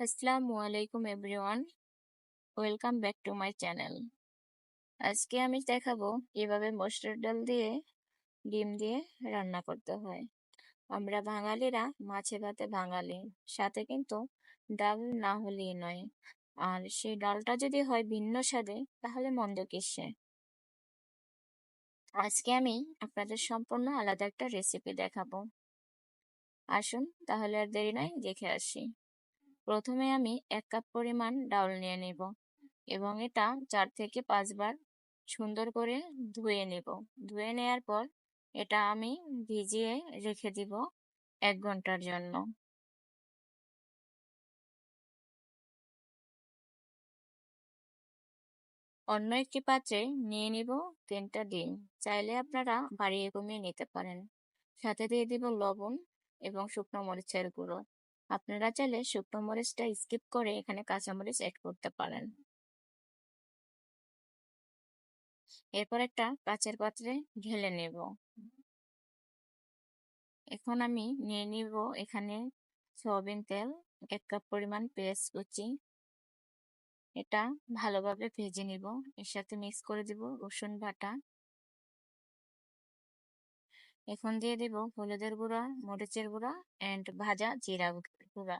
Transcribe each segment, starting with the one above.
আসসালামু আলাইকুম everyone. Welcome back to my channel. আজকে আমি দেখাবো কীভাবে মসুর ডাল দিয়ে, ডিম দিয়ে রান্না করতে হয়। আমরা বাঙালিরা মাছে ভাতে বাঙালি, সাথে কিন্তু ডাল না হলেই নয়। আর সেই ডালটা যদি হয় ভিন্ন স্বাদে, তাহলে মন্দ কিসে? আজকে আমি আপনাদের সম্পূর্ণ আলাদা একটা রেসিপি দেখাবো। আসুন তাহলে আর দেরি নয় দেখে আসি। প্রথমে আমি এক কাপ পরিমাণ ডাউল নিয়ে নেব এবং এটা চার থেকে পাঁচবার সুন্দর করে ধুয়ে নেব। ধুয়ে নেওয়ার পর এটা আমি ভিজিয়ে রেখে দিব এক ঘণ্টার জন্য। অন্য একটি পাত্রে নিয়ে নিব তিনটা ডিম। চাইলে আপনারা বাড়িয়ে কমিয়ে নিতে পারেন। সাথে দিয়ে দিব লবণ এবং শুকনো মরিচের গুঁড়ো। আপনারা চাইলে শুকনো মরিচটা স্কিপ করে এখানে কাঁচামরিচ অ্যাড করতে পারেন। এরপর একটা কাচের পাত্রে ঢেলে নেব। এখন আমি নিয়ে নিব এখানে সয়াবিন তেল, এক কাপ পরিমাণ পেঁয়াজ কুচি। এটা ভালোভাবে ভেজে নিব। এর সাথে মিক্স করে দিব রসুন বাটা। এখন দিয়ে দেব হলুদের গুঁড়া, মরিচের গুঁড়া অ্যান্ড ভাজা জিরা গুঁড়া।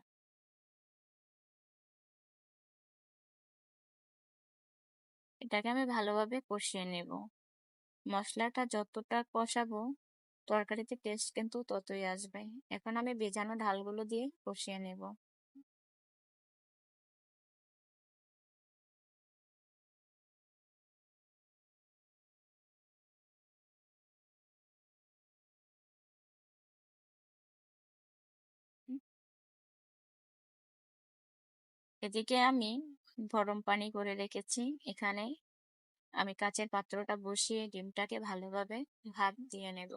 এটাকে আমি ভালোভাবে কষিয়ে নেব। মশলাটা যতটা কষাবো, তরকারিতে টেস্ট কিন্তু ততই আসবে। এখন আমি ভেজানো ঢালগুলো দিয়ে কষিয়ে নেব। এদিকে আমি গরম পানি করে রেখেছি। এখানে আমি কাচের পাত্রটা বসিয়ে ডিমটাকে ভালোভাবে ভাপ দিয়ে নেব।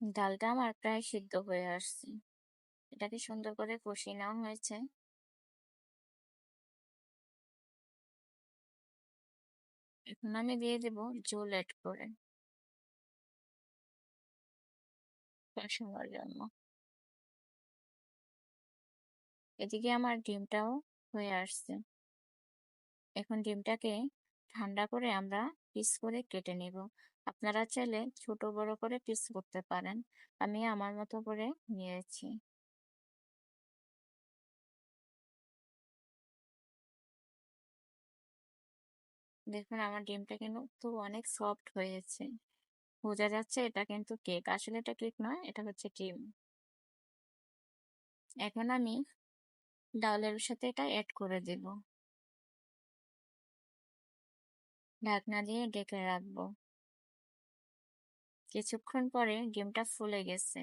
ডালটা আমার প্রায় সিদ্ধ হয়ে আসছে। এটাকে সুন্দর করে কষিয়ে নেওয়া হয়েছে। এখন আমি দিয়ে দেব জল অ্যাড করে। কষানোর জন্য এদিকে আমার ডিমটাও হয়ে আসছে। এখন ডিমটাকে ঠান্ডা করে আমরা পিস করে কেটে নেব। আপনারা চাইলে ছোট, বড় করে পিস করতে পারেন। আমি আমার মতো করে নিয়েছি। দেখুন, আমার ডিমটা কিন্তু অনেক সফট হয়েছে। বোঝা যাচ্ছে এটা কিন্তু কেক। আসলে এটা কেক নয়, এটা হচ্ছে ক্রিম। এখন আমি ডালের সাথে এটা অ্যাড করে দেব। ঢাকনা দিয়ে ডেকে রাখব। কিছুক্ষণ পরে ডিমটা ফুলে গেছে।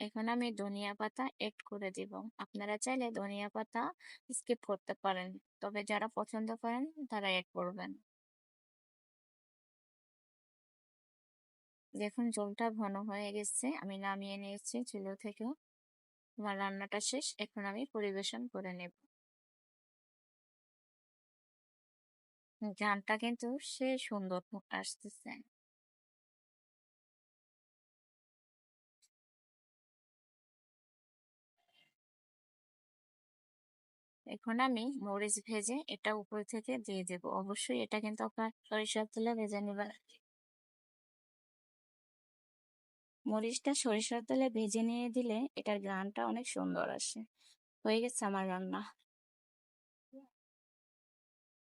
এখন আমি ধনিয়া পাতা এড করে দিব। আপনারা চাইলে ধনিয়া পাতা স্কিপ করতে পারেন, তবে যারা পছন্দ করেন তারা এড করবেন। দেখুন জলটা ঘন হয়ে গেছে, আমি নামিয়ে নিয়েছি চুলো থেকে। আমার রান্নাটা শেষ, এখন আমি পরিবেশন করে নেব। গানটা কিন্তু সে সুন্দর আসতেছে। এখন আমি মরিচ ভেজে এটা উপর থেকে দিয়ে দেব। অবশ্যই এটা কিন্তু আপনার সরিষার তেলে ভেজে নেবেন। মরিচটা সরিষার তেলে ভেজে নিয়ে দিলে এটার গ্রানটা অনেক সুন্দর আসে। হয়ে গেছে আমার রান্না।